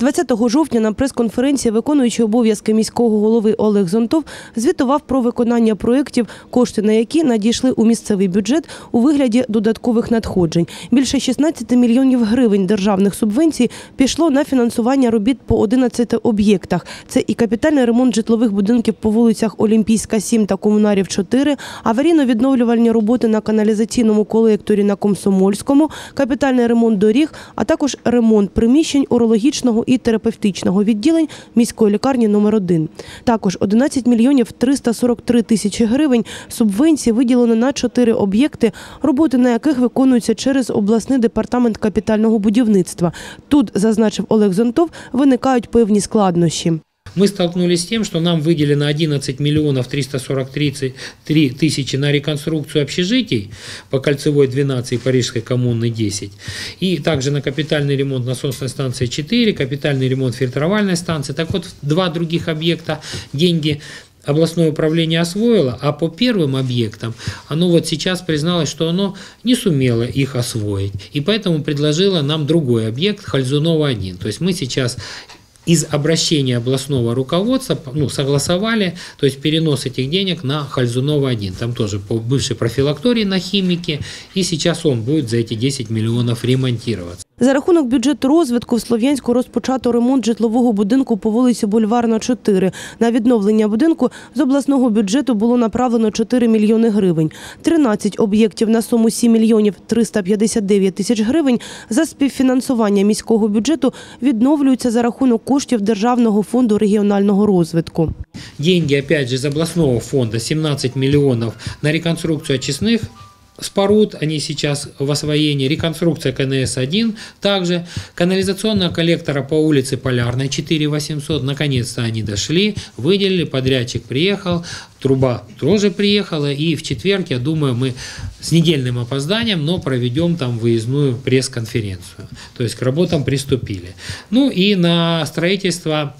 20 жовтня на прес-конференції виконуючий обов'язки міського голови Олег Зонтов звітував про виконання проєктів, кошти на які надійшли у місцевий бюджет у вигляді додаткових надходжень. Більше 16 мільйонів гривень державних субвенцій пішло на фінансування робіт по 11 об'єктах. Це і капітальний ремонт житлових будинків по вулицях Олімпійська 7 та Комунарів 4, аварійно-відновлювальні роботи на каналізаційному колекторі на Комсомольському, капітальний ремонт доріг, а також ремонт приміщень урологічного і терапевтичного відділень міської лікарні номер 1 Також 11 мільйонів 343 тисячі гривень субвенції виділено на чотири об'єкти, роботи на яких виконуються через обласний департамент капітального будівництва. Тут, зазначив Олег Зонтов, виникають певні складнощі. Мы столкнулись с тем, что нам выделено 11 миллионов 343 тысячи на реконструкцию общежитий по Кольцевой 12 и Парижской коммуны 10. И также на капитальный ремонт насосной станции 4, капитальный ремонт фильтровальной станции. Так вот, два других объекта деньги областное управление освоило, а по первым объектам оно вот сейчас призналось, что оно не сумело их освоить. И поэтому предложило нам другой объект Хальзунова-1. То есть мы сейчас из обращения областного руководства ну, согласовали, то есть перенос этих денег на Хальзунова-1. Там тоже по бывшей профилактории на химике, и сейчас он будет за эти 10 миллионов ремонтироваться. За рахунок бюджету розвитку в Слов'янську розпочато ремонт житлового будинку по вулиці Бульварна, 4. На відновлення будинку з обласного бюджету було направлено 4 мільйони гривень. 13 об'єктів на суму 7 мільйонів 359 тисяч гривень за співфінансування міського бюджету відновлюються за рахунок коштів Державного фонду регіонального розвитку. Деньги, опять же, из областного фонда 17 миллионов на реконструкцию очистных споруд, они сейчас в освоении, реконструкция КНС-1, также канализационного коллектора по улице Полярной 4 800, наконец-то они дошли, выделили, подрядчик приехал, труба тоже приехала, и в четверг, я думаю, мы с недельным опозданием, но проведем там выездную пресс-конференцию, то есть к работам приступили. Ну и на строительство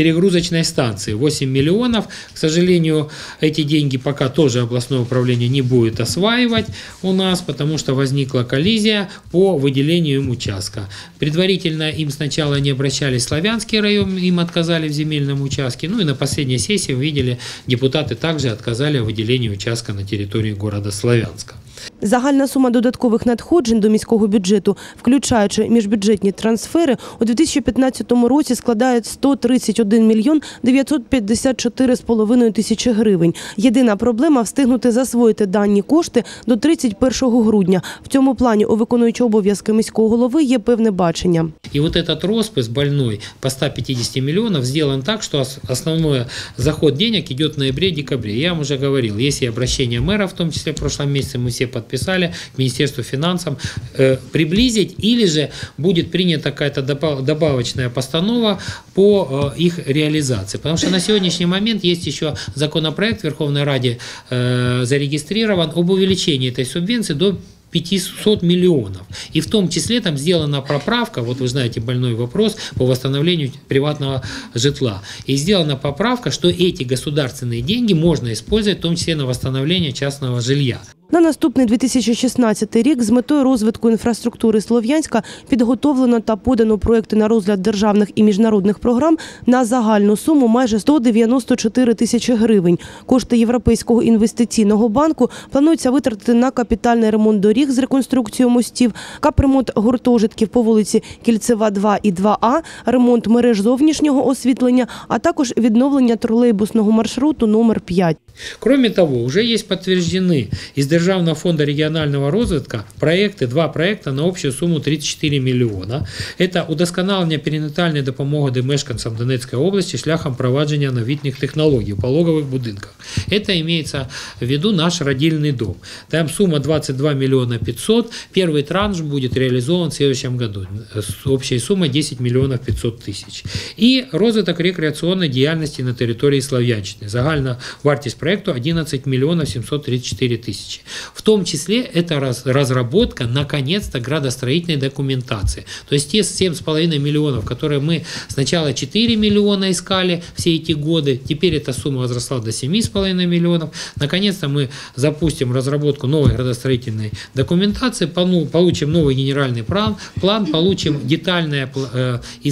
перегрузочной станции 8 миллионов. К сожалению, эти деньги пока тоже областное управление не будет осваивать у нас, потому что возникла коллизия по выделению им участка. Предварительно им сначала не обращались Славянский район, им отказали в земельном участке. Ну и на последней сессии, видели, депутаты также отказали в выделении участка на территории города Славянска. Загальна сума додаткових надходжень до міського бюджету, включаючи міжбюджетні трансфери, у 2015 році складає 131 мільйон 954,5 тисячі гривень. Єдина проблема – встигнути засвоїти дані кошти до 31 грудня. В цьому плані у виконуючого обов'язки міського голови є певне бачення. И вот этот роспись больной по 150 миллионов сделан так, что основной заход денег идет в ноябре-декабре. Я вам уже говорил, есть и обращение мэра, в том числе в прошлом месяце мы все подписали, к Министерству финансов, э, приблизить, или же будет принята какая-то добавочная постанова по э, их реализации. Потому что на сегодняшний момент есть еще законопроект в Верховной Раде э, зарегистрирован об увеличении этой субвенции до 500 миллионов. И в том числе там сделана проправка, вот вы знаете больной вопрос по восстановлению приватного житла. И сделана поправка, что эти государственные деньги можно использовать в том числе на восстановление частного жилья. На наступний 2016 рік з метою розвитку інфраструктури Слов'янська підготовлено та подано проекти на розгляд державних і міжнародних програм на загальну суму майже 194 тисячі гривень. Кошти Європейського інвестиційного банку планується витратити на капітальний ремонт доріг з реконструкцією мостів, капремонт гуртожитків по вулиці Кільцева, 2 і 2А, ремонт мереж зовнішнього освітлення, а також відновлення тролейбусного маршруту номер 5. Кроме того, уже есть подтверждены из Державного фонда регионального развития проекты, два проекта на общую сумму 34 миллиона. Это удосконалення перинатальної допомоги мешканцям Донецької області шляхом провадження новітніх технологій в пологових будинках. Это имеется в виду наш родильный дом. Там сумма 22 миллиона 500. Первый транш будет реализован в следующем году с общей суммой 10 миллионов 500 тысяч. И розвиток рекреационной деятельности на территории Слов'янщини. Загальна вартість проекту 11 миллионов 734 тысячи. В том числе это раз- разработка, наконец-то, градостроительной документации. То есть те 7,5 миллионов, которые мы сначала 4 миллиона искали все эти годы, теперь эта сумма возросла до 7,5 миллионов. Наконец-то мы запустим разработку новой градостроительной документации, получим новый генеральный план, план получим детальное э, и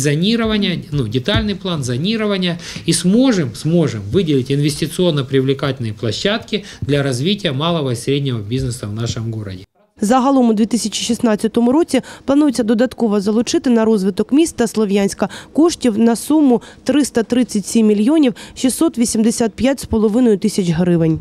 ну, детальный план зонирования и сможем, сможем выделить инвестиционно привлекательные площадки для развития малого и среднего бизнеса в нашем городе. Загалом у 2016 році планується додатково залучити на розвиток міста Слов'янська коштів на суму 337 мільйонів 685,5 тисяч гривень.